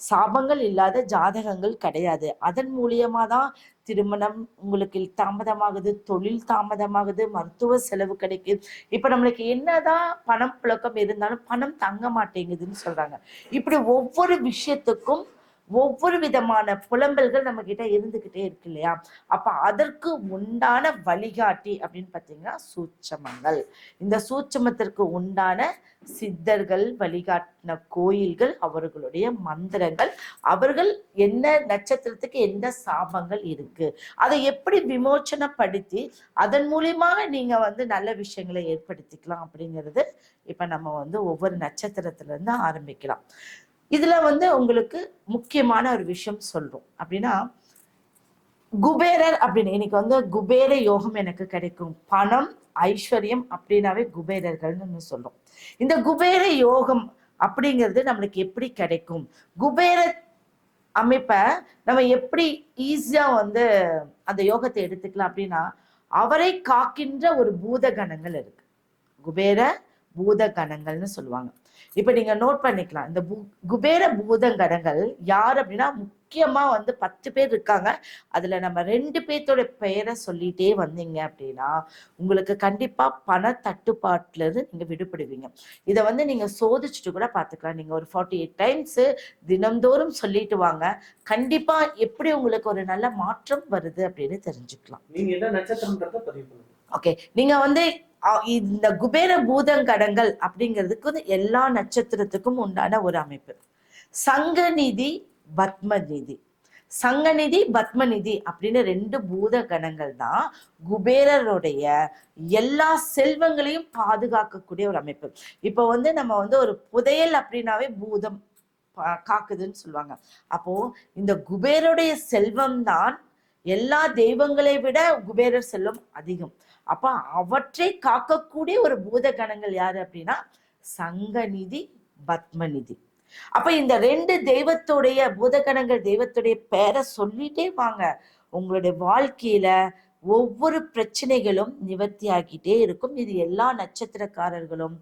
சாபங்கள் இல்லாத ஜாதகங்கள் கிடையாது. அதன் மூலியமா தான் திருமணம் உங்களுக்கு தாமதமாகுது தொழில் தாமதமாகுது மருத்துவ செலவு கிடைக்குது. இப்ப நம்மளுக்கு என்னதான் பணம் புழக்கம் இருந்தாலும் பணம் தங்க மாட்டேங்குதுன்னு சொல்றாங்க. இப்படி ஒவ்வொரு விஷயத்துக்கும் ஒவ்வொரு விதமான புலம்பல்கள் நம்ம கிட்ட இருந்துகிட்டே இருக்கு இல்லையா? அப்ப அதற்கு உண்டான வழிகாட்டி அப்படின்னு பாத்தீங்கன்னா சூட்சமங்கள். இந்த சூட்சமத்திற்கு உண்டான சித்தர்கள் வழிகாட்டின கோயில்கள் அவர்களுடைய மந்திரங்கள் அவர்கள் என்ன நட்சத்திரத்துக்கு எந்த சாபங்கள் இருக்கு? அதை எப்படி விமோச்சனப்படுத்தி அதன் மூலியமாக நீங்க வந்து நல்ல விஷயங்களை ஏற்படுத்திக்கலாம் அப்படிங்கிறது இப்ப நம்ம வந்து ஒவ்வொரு நட்சத்திரத்துல இருந்து ஆரம்பிக்கலாம். இதுல வந்து உங்களுக்கு முக்கியமான ஒரு விஷயம் சொல்றோம். அப்படின்னா குபேரர் அப்படின்னு இன்னைக்கு வந்து குபேர யோகம் எனக்கு கிடைக்கும். பணம் ஐஸ்வர்யம் அப்படின்னாவே குபேரர்கள்னு சொல்லும் இந்த குபேர யோகம் அப்படிங்கிறது நம்மளுக்கு எப்படி கிடைக்கும்? குபேர அமைப்பை நம்ம எப்படி ஈஸியா வந்து அந்த யோகத்தை எடுத்துக்கலாம் அப்படின்னா அவரை காக்கின்ற ஒரு பூத கணங்கள் இருக்கு. குபேர பூத கணங்கள்னு சொல்லுவாங்க. இப்ப நீங்க நோட் பண்ணிக்கலாம். இந்த குபேர பூதங்கணங்கள் யார் அப்படின்னா முக்கியமா வந்து பத்து பேர் இருக்காங்க. அதுல நம்ம ரெண்டு பேர்த்தோட பெயரை சொல்லிட்டே வந்தீங்க அப்படின்னா உங்களுக்கு கண்டிப்பா பண தட்டுப்பாட்டுல இருந்து நீங்க விடுபடுவீங்க. இதை வந்து நீங்க சோதிச்சுட்டு கூட பாத்துக்கலாம் நீங்க ஒரு ஃபார்ட்டி எயிட் டைம்ஸ் தினம்தோறும் சொல்லிட்டு வாங்க. கண்டிப்பா எப்படி உங்களுக்கு ஒரு நல்ல மாற்றம் வருது அப்படின்னு தெரிஞ்சுக்கலாம். ஓகே நீங்க வந்து இந்த குபேர பூதங்கடங்கள் அப்படிங்கிறதுக்கு வந்து எல்லா நட்சத்திரத்துக்கும் உண்டான ஒரு அமைப்பு. சங்கநிதி பத்மநிதி சங்கநிதி பத்மநிதி அப்படின்னு ரெண்டு பூத கணங்கள் தான் குபேரருடைய எல்லா செல்வங்களையும் பாதுகாக்கக்கூடிய ஒரு அமைப்பு. இப்போ வந்து நம்ம வந்து ஒரு புதையல் அப்படின்னாவே பூதம் காக்குதுன்னு சொல்லுவாங்க. அப்போ இந்த குபேருடைய செல்வம் தான் எல்லா தெய்வங்களை விட குபேரர் செல்வம் அதிகம். அப்ப அவற்றை காக்கக்கூடிய ஒரு பூதகணங்கள் யாரு அப்படின்னா? சங்கநிதி பத்மநிதி. அப்ப இந்த ரெண்டு தெய்வத்துடைய பூதகணங்கள் தெய்வத்துடைய பெயரை சொல்லிட்டே வாங்க. உங்களுடைய வாழ்க்கையில ஒவ்வொரு பிரச்சனைகளும் நிவர்த்தி ஆகிட்டே இருக்கும். இது எல்லா நட்சத்திரக்காரர்களும்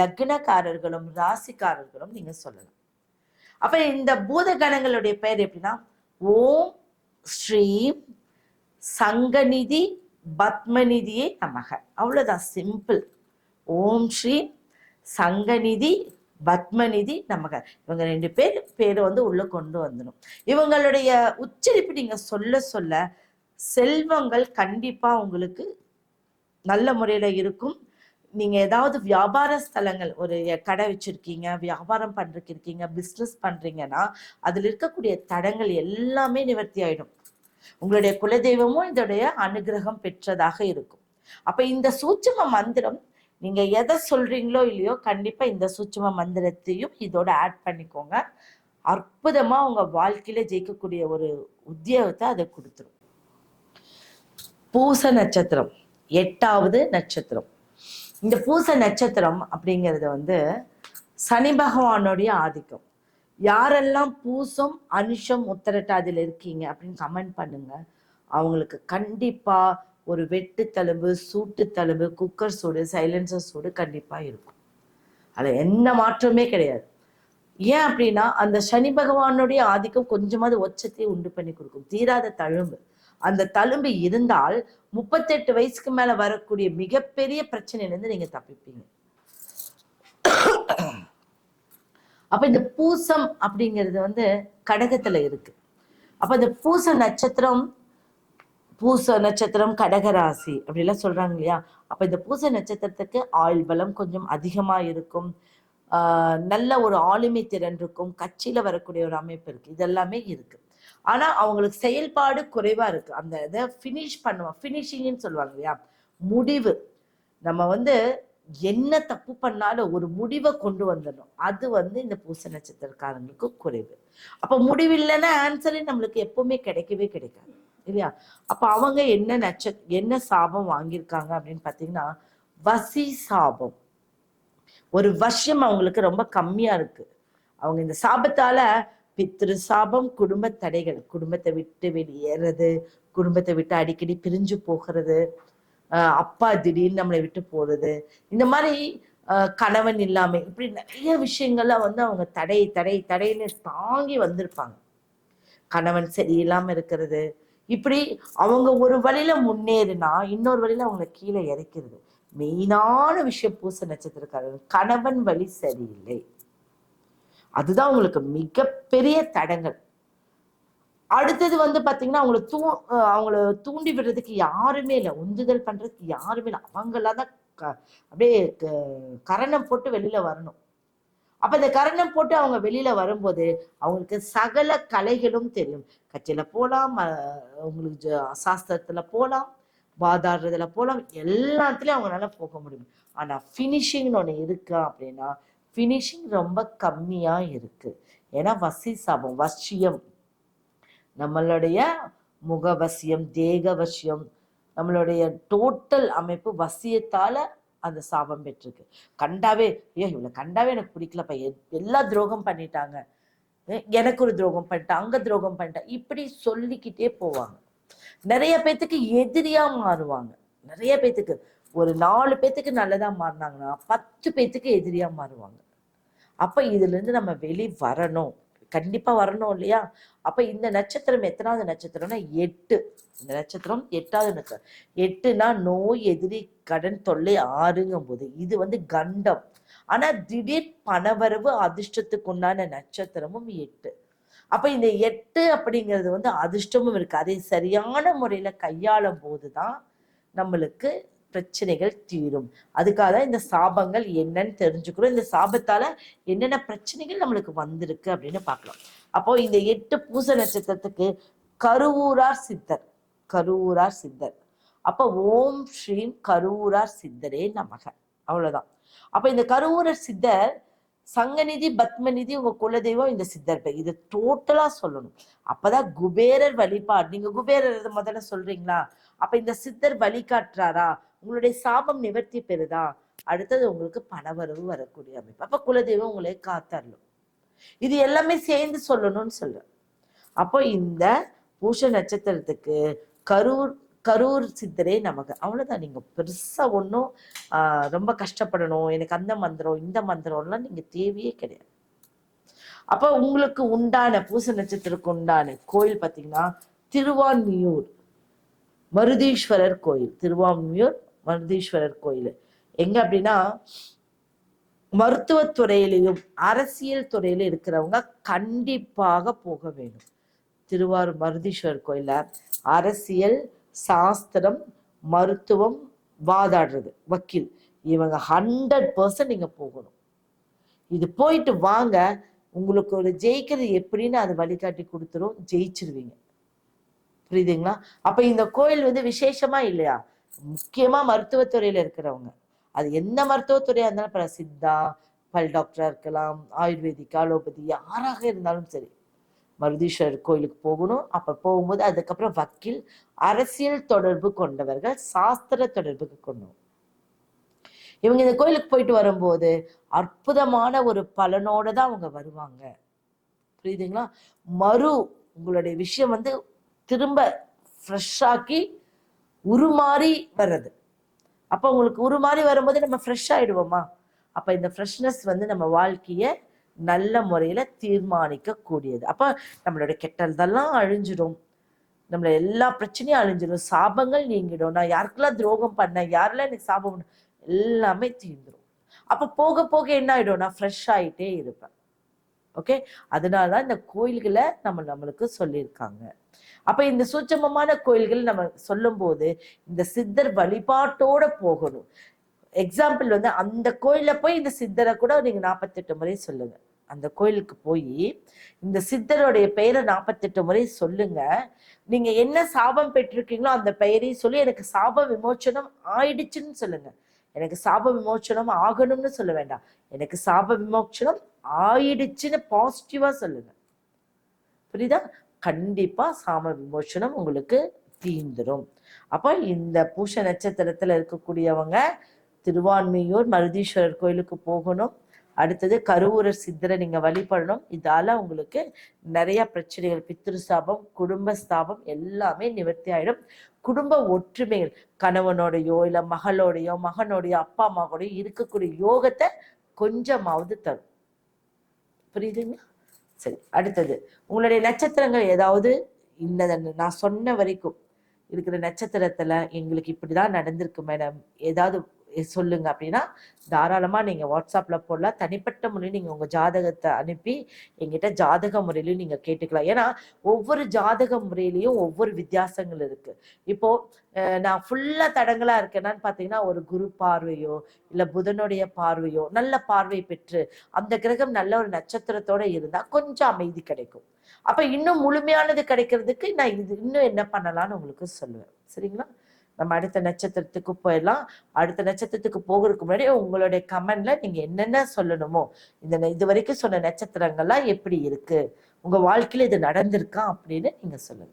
லக்னக்காரர்களும் ராசிக்காரர்களும் நீங்க சொல்லலாம். அப்ப இந்த பூதகணங்களுடைய பெயர் எப்படின்னா? ஓம் ஸ்ரீம் சங்கநிதி பத்மநிதியே நமக. அவ்வளோதான் சிம்பிள் ஓம் ஸ்ரீ சங்கநிதி பத்மநிதி நமக. இவங்க ரெண்டு பேர் பேரை வந்து உள்ளே கொண்டு வந்துடும் இவங்களுடைய உச்சரிப்பு நீங்கள் சொல்ல சொல்ல செல்வங்கள் கண்டிப்பாக உங்களுக்கு நல்ல முறையில் இருக்கும். நீங்கள் ஏதாவது வியாபார ஸ்தலங்கள் ஒரு கடை வச்சுருக்கீங்க வியாபாரம் பண்ணுறக்கு இருக்கீங்க பிஸ்னஸ் பண்ணுறீங்கன்னா அதில் இருக்கக்கூடிய தடங்கள் எல்லாமே நிவர்த்தி ஆகிடும் உங்களுடைய குலதெய்வமும் இதோடைய அனுகிரகம் பெற்றதாக இருக்கும். அப்ப இந்த சூட்சும மந்திரம் நீங்க எதை சொல்றீங்களோ இல்லையோ கண்டிப்பா இந்த சூட்சும மந்திரத்தையும் இதோட ஆட் பண்ணிக்கோங்க. அற்புதமா உங்க வாழ்க்கையில ஜெயிக்கக்கூடிய ஒரு உத்தியோகத்தை அதை கொடுத்துரும். பூச நட்சத்திரம் எட்டாவது நட்சத்திரம். இந்த பூச நட்சத்திரம் அப்படிங்கிறது வந்து சனி பகவானுடைய ஆதிக்கம். யாரெல்லாம் பூசம் அனுஷம் உத்தரட்டாதியில் இருக்கீங்க அப்படின்னு கமெண்ட் பண்ணுங்க. அவங்களுக்கு கண்டிப்பா ஒரு வெட்டு தழும்பு சூட்டு தழும்பு குக்கர் சூடு சைலன்சர் சூடு கண்டிப்பா இருக்கும். அதில் என்ன மாற்றமே கிடையாது. ஏன் அப்படின்னா அந்த சனி பகவானுடைய ஆதிக்கம் கொஞ்சமாவது ஒச்சத்தை உண்டு பண்ணி கொடுக்கும். தீராத தழும்பு. அந்த தழும்பு இருந்தால் முப்பத்தெட்டு வயசுக்கு மேல வரக்கூடிய மிகப்பெரிய பிரச்சனையிலேருந்து நீங்க தப்பிப்பீங்க. அப்ப இந்த பூசம் அப்படிங்கிறது வந்து கடகத்துல இருக்கு. அப்ப இந்த பூச நட்சத்திரம் பூச நட்சத்திரம் கடகராசி அப்படிலாம் சொல்றாங்க இல்லையா? அப்ப இந்த பூச நட்சத்திரத்துக்கு ஆயுள் பலம் கொஞ்சம் அதிகமா இருக்கும். நல்ல ஒரு ஆளுமை திறன் இருக்கும். கட்சியில வரக்கூடிய ஒரு அமைப்பு இருக்கு. இதெல்லாமே இருக்கு. ஆனா அவங்களுக்கு செயல்பாடு குறைவா இருக்கு. அந்த இதை ஃபினிஷ் பண்ணுவோம். ஃபினிஷிங்னு சொல்லுவாங்க இல்லையா? முடிவு. நம்ம வந்து என்ன தப்பு பண்ணாலும் ஒரு முடிவை கொண்டு வந்துடணும். அது வந்து இந்த பூச நட்சத்திரக்காரங்களுக்கு குறைவு. அப்ப முடிவில்லைன்னா ஆன்சரே நம்மளுக்கு எப்பவுமே கிடைக்கவே கிடைக்காது. இல்லையா? அப்ப அவங்க என்ன நட்ச என்ன சாபம் வாங்கியிருக்காங்க அப்படின்னு பாத்தீங்கன்னா வசி சாபம். ஒரு வருஷம் அவங்களுக்கு ரொம்ப கம்மியா இருக்கு. அவங்க இந்த சாபத்தால பித்ரு சாபம் குடும்ப தடைகள். குடும்பத்தை விட்டு வெளியேறது குடும்பத்தை விட்டு அடிக்கடி பிரிஞ்சு போகிறது அப்பா திடீர்னு நம்மளை விட்டு போறது. இந்த மாதிரி ஆஹ் கணவன் இல்லாம இப்படி நிறைய விஷயங்கள்லாம் வந்து அவங்க தடை தடை தடைன்னு தாங்கி வந்திருப்பாங்க. கணவன் சரியில்லாம இருக்கிறது. இப்படி அவங்க ஒரு வழியில முன்னேறினா இன்னொரு வழியில அவங்கள கீழே இறக்கிறது. மெயினான விஷயம் பூச நட்சத்திரக்காரர்கள் கணவன் வழி சரியில்லை. அதுதான் உங்களுக்கு மிகப்பெரிய தடங்கள். அடுத்தது வந்து பாத்தீங்கன்னா அவங்கள தூ அவங்கள தூண்டி விடுறதுக்கு யாருமே இல்லை. உந்துதல் பண்றதுக்கு யாருமே இல்லை. அவங்களாம் தான் க- அப்படியே க- கரணம் போட்டு வெளியில வரணும். அப்ப இந்த கரணம் போட்டு அவங்க வெளியில வரும்போது அவங்களுக்கு சகல கலைகளும் தெரியும். கட்சியில போலாம் உங்களுக்கு ஜ- சாஸ்திரத்துல போலாம் வாதாடுறதுல போலாம் எல்லாத்துலயும் அவங்களால போக முடியும். ஆனா ஃபினிஷிங்னு ஒண்ணு இருக்கா அப்படின்னா ஃபினிஷிங் ரொம்ப கம்மியா இருக்கு. ஏன்னா வசி சாபம் வசியம். நம்மளுடைய முகவசியம் தேகவசியம் நம்மளுடைய டோட்டல் அமைப்பு வசியத்தால அந்த சாபம் பெற்றிருக்கு. கண்டாவே ஐயோ இவ்வளோ கண்டாவே எனக்கு பிடிக்கலப்பா. எல்லா துரோகம் பண்ணிட்டாங்க. எனக்கு ஒரு துரோகம் பண்ணிட்டேன் அங்க துரோகம் பண்ணிட்டா இப்படி சொல்லிக்கிட்டே போவாங்க. நிறைய பேத்துக்கு எதிரியா மாறுவாங்க. நிறைய பேத்துக்கு. ஒரு நாலு பேத்துக்கு நல்லதா மாறினாங்கன்னா பத்து பேத்துக்கு எதிரியா மாறுவாங்க. அப்ப இதுல இருந்து நம்ம வெளி வரணும். கண்டிப்பா வரணும் இல்லையா? அப்ப இந்த நட்சத்திரம் எத்தனாவது நட்சத்திரம்னா எட்டு. இந்த நட்சத்திரம் எட்டாவது நட்சத்திரம். எட்டுனா நோய் எதிரி கடன் தொல்லை ஆறுங்கும் போது இது வந்து கண்டம். ஆனா திடீர் பணவரவு அதிர்ஷ்டத்துக்கு உண்டான நட்சத்திரமும் எட்டு. அப்ப இந்த எட்டு அப்படிங்கிறது வந்து அதிர்ஷ்டமும் இருக்கு. அதை சரியான முறையில கையாளும் போதுதான் நம்மளுக்கு பிரச்சனைகள் தீரும். அதுக்காக தான் இந்த சாபங்கள் என்னன்னு தெரிஞ்சுக்கிறோம் இந்த சாபத்தால என்னென்ன பிரச்சனைகள் நம்மளுக்கு வந்திருக்கு அப்படின்னு பார்க்கலாம். அப்போ இந்த எட்டு பூச நட்சத்திரத்துக்கு கருவூரார் சித்தர் கருவூரார் சித்தர். அப்ப ஓம் ஸ்ரீம் கருவூரார் சித்தரே நமக. அவ்வளவுதான். அப்போ இந்த கருவூரர் சித்தர் சங்கநிதி பத்மநிதி உங்க குலதெய்வம் இந்த சித்தர் பேர். இது டோட்டலா சொல்லணும். அப்பதான் குபேரர் வழிபாடு. நீங்க குபேரர் முதல்ல சொல்றீங்களா? அப்ப இந்த சித்தர் வழிகாட்டுறாரா? உங்களுடைய சாபம் நிவர்த்தி பெறுதா? அடுத்தது உங்களுக்கு பணவரவு வரக்கூடிய அமைப்பு. அப்போ குலதெய்வம் உங்களை காத்தரலும் இது எல்லாமே சேர்ந்து சொல்லணும்னு சொல்றேன். அப்போ இந்த பூஷ நட்சத்திரத்துக்கு கரூர் கரூர் சித்தரே நமக்கு. அவ்வளவுதான். நீங்க பெருசா ஒன்றும் ரொம்ப கஷ்டப்படணும். எனக்கு அந்த மந்திரம் இந்த மந்திரம்லாம் நீங்க தேவையே கிடையாது. அப்போ உங்களுக்கு உண்டான பூச நட்சத்திரத்துக்கு உண்டான கோயில் பார்த்தீங்கன்னா திருவான்மியூர் மருதீஸ்வரர் கோயில். திருவான்மியூர் மருதீஸ்வரர் கோயில். எங்க அப்படின்னா மருத்துவத்துறையிலையும் அரசியல் துறையில இருக்கிறவங்க கண்டிப்பாக போக வேணும் திருவாரூர் மருதீஸ்வரர் கோயில்ல அரசியல் சாஸ்திரம் மருத்துவம் வாதாடுறது. வக்கீல். இவங்க ஹண்ட்ரட் பர்சன்ட் நீங்க போகணும். இது போயிட்டு வாங்க உங்களுக்கு ஒரு ஜெயிக்கிறது எப்படின்னு அதை வழிகாட்டி கொடுத்துரும் ஜெயிச்சிருவீங்க. புரியுதுங்களா? அப்ப இந்த கோயில் வந்து விசேஷமா இல்லையா? முக்கியமாக மருத்துவத்துறையில் இருக்கிறவங்க. அது எந்த மருத்துவத்துறையாக இருந்தாலும் பல சித்தா பல் டாக்டராக இருக்கலாம் ஆயுர்வேதிக் அலோபதி யாராக இருந்தாலும் சரி. மருதீஸ்வரர் கோயிலுக்கு போகணும். அப்போ போகும்போது அதுக்கப்புறம் வக்கீல் அரசியல் தொடர்பு கொண்டவர்கள் சாஸ்திர தொடர்புக்கு கொண்டவங்க இவங்க இந்த கோயிலுக்கு போயிட்டு வரும்போது அற்புதமான ஒரு பலனோட தான் அவங்க வருவாங்க. புரியுதுங்களா? மறு உங்களுடைய விஷயம் வந்து திரும்ப ஃப்ரெஷ்ஷாக்கி உருமாறி வர்றது. அப்போ உங்களுக்கு உருமாறி வரும்போது நம்ம ஃப்ரெஷ் ஆகிடுவோமா அப்போ இந்த ஃப்ரெஷ்னஸ் வந்து நம்ம வாழ்க்கையை நல்ல முறையில் தீர்மானிக்க கூடியது அப்போ நம்மளோட கெட்டதெல்லாம் அழிஞ்சிடும். நம்மள எல்லா பிரச்சனையும் அழிஞ்சிடும். சாபங்கள் நீங்கிடும். நான் யாருக்கெல்லாம் துரோகம் பண்ணேன் யாரெல்லாம் எனக்கு சாபம் பண்ண- எல்லாமே தீர்ந்துடும் அப்போ போக போக என்ன ஆகிடும் நான் ஃப்ரெஷ் ஆகிட்டே இருப்பேன். ஓகே அதனால தான் இந்த கோயில்களை நம்ம நம்மளுக்கு சொல்லியிருக்காங்க. அப்ப இந்த சூட்சமமான கோயில்கள் நம்ம சொல்லும்போது இந்த சித்தர் வழிபாட்டோட போகணும். எக்ஸாம்பிள் வந்து அந்த கோயில்ல போய் இந்த சித்தரை கூட நீங்க நாற்பத்தெட்டு முறை சொல்லுங்க. அந்த கோயிலுக்கு போய் இந்த சித்தருடைய பெயரை நாற்பத்தெட்டு முறை சொல்லுங்க. நீங்க என்ன சாபம் பெற்றிருக்கீங்களோ அந்த பெயரையும் சொல்லி எனக்கு சாப விமோச்சனம் ஆயிடுச்சுன்னு சொல்லுங்க. எனக்கு சாப விமோச்சனம் ஆகணும்னு சொல்ல வேண்டாம். எனக்கு சாப விமோச்சனம் ஆயிடுச்சுன்னு பாசிட்டிவா சொல்லுங்க. புரியுதா? கண்டிப்பா சாம விமோசனம் உங்களுக்கு தீந்துடும் அப்போ இந்த பூஷ நட்சத்திரத்துல இருக்கக்கூடியவங்க திருவான்மையூர் மருதீஸ்வரர் கோயிலுக்கு போகணும். அடுத்தது கருவூரர் சித்தரை நீங்க வழிபடணும். இதால உங்களுக்கு நிறைய பிரச்சனைகள் பித்ரு ஸ்தாபம் குடும்ப ஸ்தாபம் எல்லாமே நிவர்த்தி ஆயிடும். குடும்ப ஒற்றுமைகள் கணவனோடையோ இல்ல மகளோடையோ மகனோடையோ அப்பா அம்மா கூடயோ இருக்கக்கூடிய யோகத்தை கொஞ்சமாவது தரும். புரியுதுங்களா? சரி அடுத்தது. உங்களுடைய நட்சத்திரங்கள் ஏதாவது இந்த நான் சொன்ன வரைக்கும் இருக்கிற நட்சத்திரத்துல எங்களுக்கு இப்படிதான் நடந்திருக்கு மேடம். ஏதாவது சொல்லுங்க. அப்படின்னா தாராளமாக நீங்கள் வாட்ஸ்அப்ல போடலாம். தனிப்பட்ட முறையில் நீங்கள் உங்கள் ஜாதகத்தை அனுப்பி எங்கிட்ட ஜாதக முறையிலையும் நீங்கள் கேட்டுக்கலாம். ஏன்னா ஒவ்வொரு ஜாதக முறையிலையும் ஒவ்வொரு வித்தியாசங்கள் இருக்கு. இப்போ நான் ஃபுல்லா தடங்களாக இருக்கேனான்னு பார்த்தீங்கன்னா ஒரு குரு பார்வையோ இல்லை புதனுடைய பார்வையோ நல்ல பார்வை பெற்று அந்த கிரகம் நல்ல ஒரு நட்சத்திரத்தோட இருந்தால் கொஞ்சம் அமைதி கிடைக்கும். அப்போ இன்னும் முழுமையானது கிடைக்கிறதுக்கு நான் இது இன்னும் என்ன பண்ணலாம்னு உங்களுக்கு சொல்லுவேன். சரிங்களா? நம்ம அடுத்த நட்சத்திரத்துக்கு போயிடலாம். அடுத்த நட்சத்திரத்துக்கு போகிறதுக்கு முன்னாடி உங்களுடைய கமெண்ட்ல நீங்க என்னென்ன சொல்லணுமோ இந்த இது வரைக்கும் சொன்ன நட்சத்திரங்கள்லாம் எப்படி இருக்கு உங்க வாழ்க்கையில இது நடந்திருக்கா அப்படின்னு நீங்க சொல்லுங்க.